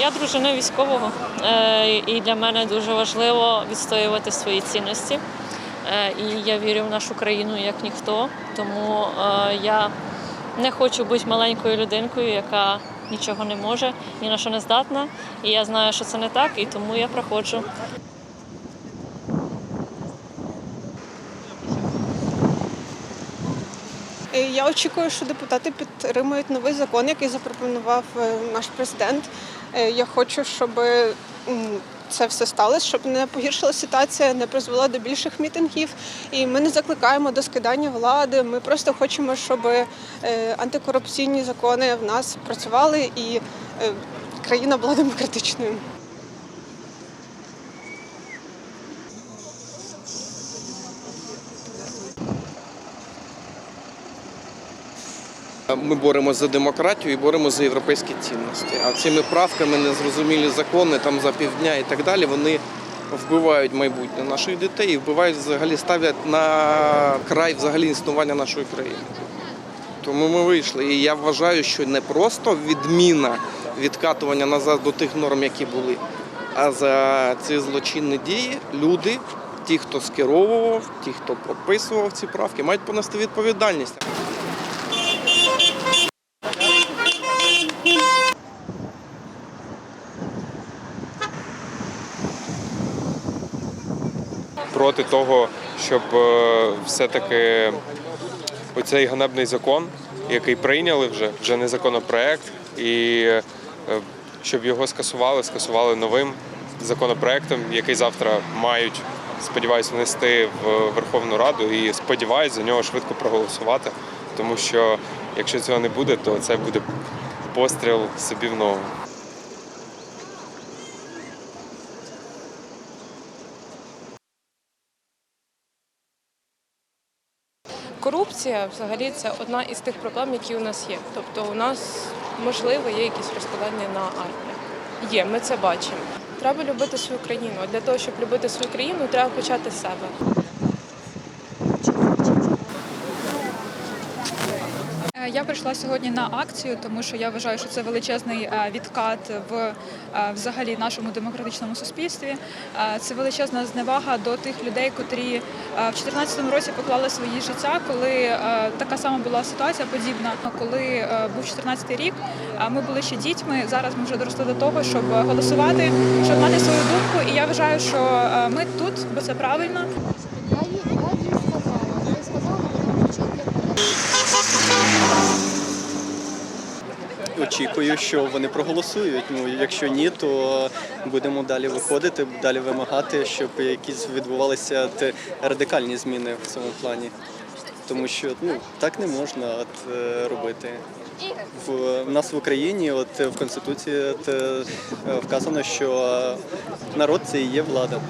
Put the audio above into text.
Я дружина військового, е, і для мене дуже важливо відстоювати свої цінності. Е, І я вірю в нашу країну як ніхто. Тому е, я не хочу бути маленькою людинкою, яка нічого не може, ні на що не здатна. І я знаю, що це не так, і тому я проходжу. Я очікую, що депутати підтримують новий закон, який запропонував наш президент. Е, Я хочу, щоб це все сталося, щоб не погіршила ситуація, не призвела до більших мітингів. І ми не закликаємо до скидання влади. Ми просто хочемо, щоб е, антикорупційні закони в нас працювали і е, країна була демократичною. Ми боремося за демократію і боремося за європейські цінності. А цими правками незрозумілі закони там за півдня і так далі, вони вбивають майбутнє наших дітей і вбивають взагалі, ставлять на край взагалі існування нашої країни. Тому ми вийшли. І я вважаю, що не просто відміна відкатування назад до тих норм, які були, а за ці злочинні дії люди, ті, хто скеровував, ті, хто прописував ці правки, мають понести відповідальність. Проти того, щоб е, все-таки оцей ганебний закон, який прийняли вже, вже не законопроект, і е, щоб його скасували, скасували новим законопроектом, який завтра мають, сподіваюся, внести в Верховну Раду і сподіваюся за нього швидко проголосувати. Тому що якщо цього не буде, то це буде постріл собі в ногу. Корупція взагалі це одна із тих проблем, які у нас є. Тобто у нас можливо є якісь розкладання на армію. Є, ми це бачимо. Треба любити свою країну. Для того, щоб любити свою країну, треба почати з себе. Е, Я прийшла сьогодні на акцію, тому що я вважаю, що це величезний е, відкат в е, взагалі нашому демократичному суспільстві. Це величезна зневага до тих людей, котрі в 2014 році поклали свої життя, коли така сама була ситуація подібна. Коли був 14 рік, ми були ще дітьми. Зараз ми вже доросли до того, щоб голосувати, щоб мати свою думку. І я вважаю, що ми тут, бо це правильно. Я їй, сказала, я сказала, вона Очікую, що вони проголосують. Ну якщо ні, то будемо далі виходити, далі вимагати, щоб якісь відбувалися радикальні зміни в цьому плані. Тому що ну так не можна от, е, робити. В, в нас в Україні, от в Конституції от, е, вказано, що народ це і є влада.